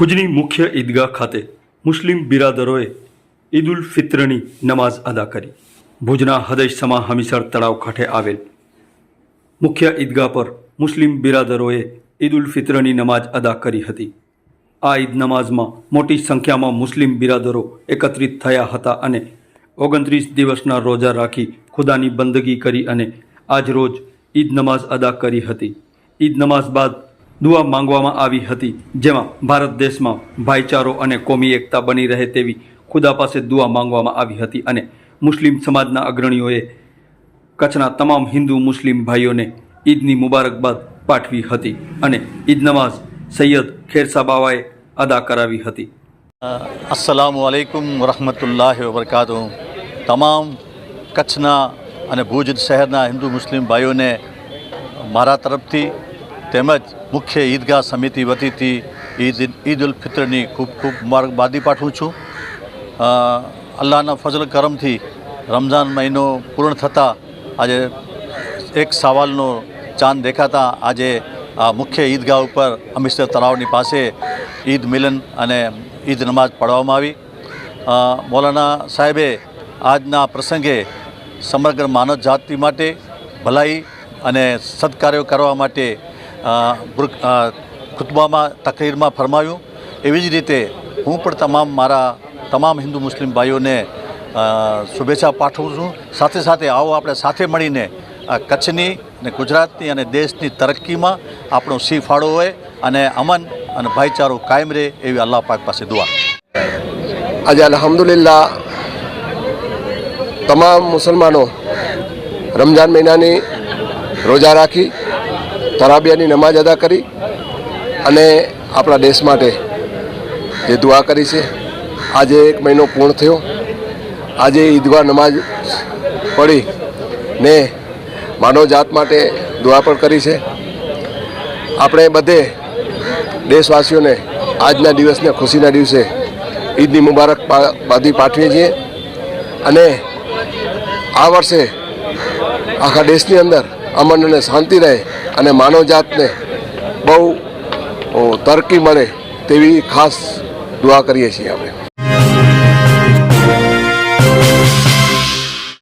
ભુજની મુખ્ય ઈદગાહ ખાતે મુસ્લિમ બિરાદરોએ ઈદ ઉલ ફિત્રની નમાઝ અદા કરી. ભુજના હદયસમા હમીસર તળાવ કાંઠે આવેલ મુખ્ય ઈદગાહ પર મુસ્લિમ બિરાદરોએ ઈદ ઉલ ફિત્રની નમાઝ અદા કરી હતી. આ ઈદ નમાઝમાં મોટી સંખ્યામાં મુસ્લિમ બિરાદરો એકત્રિત થયા હતા અને ઓગણત્રીસ દિવસના રોજા રાખી ખુદાની બંદગી કરી અને આજ રોજ ઈદ નમાઝ અદા કરી હતી. ઈદ નમાઝ બાદ દુઆ માંગવામાં આવી હતી, જેમાં ભારત દેશમાં ભાઈચારો અને કોમી એકતા બની રહે તેવી ખુદા પાસે દુઆ માંગવામાં આવી હતી અને મુસ્લિમ સમાજના અગ્રણીઓએ કચ્છના તમામ હિન્દુ મુસ્લિમ ભાઈઓને ઈદની મુબારકબાદ પાઠવી હતી અને ઈદ નમાઝ સૈયદ ખેરસા બાવાએ અદા કરાવી હતી. અસલામુ અલૈકુમ વરહમતુલ્લાહ વબરકાતુ તમામ કચ્છના અને ભુજ શહેરના હિન્દુ મુસ્લિમ ભાઈઓને મારા તરફથી તેમજ મુખ્ય ઈદગાહ સમિતિ વતીથી ઈદ ઈદ ઉલ ફિત્રની ખૂબ ખૂબ મુબારકબાદી પાઠવું છું. અલ્લાહના ફજલ કરમથી રમઝાન મહિનો પૂર્ણ થતાં આજે એક સવાલનો ચાંદ દેખાતા આજે આ મુખ્ય ઈદગાહ ઉપર અમીસર તળાવની પાસે ઈદ મિલન અને ઈદ નમાઝ પઢવામાં આવી. મૌલાના સાહેબે આજના પ્રસંગે સમગ્ર માનવ જાતિ માટે ભલાઈ અને સત્કાર્યો કરવા માટે ખુતબામાં, તકરીરમાં ફરમાવ્યું એવી જ રીતે હું પણ તમામ મારા તમામ હિન્દુ મુસ્લિમ ભાઈઓને શુભેચ્છા પાઠવું છું. સાથે સાથે આવો આપણે સાથે મળીને આ કચ્છની અને ગુજરાતની અને દેશની તરક્કીમાં આપણો સી ફાળો હોય અને અમન અને ભાઈચારો કાયમ રહે એવી અલ્લાહ પાક પાસે દુઆ. આજે અલહમદુલિલ્લા તમામ મુસલમાનો રમજાન મહિનાની રોજા રાખી તરાબિયાની નમાજ અદા કરી અને આપણા દેશ માટે જે દુઆ કરી છે, આજે એક મહિનો પૂર્ણ થયો. આજે ઈદગાહ નમાજ પડી ને માનવ જાત માટે દુઆ પણ કરી છે. આપણે બધે દેશવાસીઓને આજના દિવસને ખુશીના દિવસે ઈદની મુબારક બાદી પાઠવીએ છીએ. અને આ વર્ષે આખા દેશની અંદર અમન અને શાંતિ રહે અને માનવજાતને બહુ તરકી મળે તેવી ખાસ દુઆ કરીએ છીએ આપણે.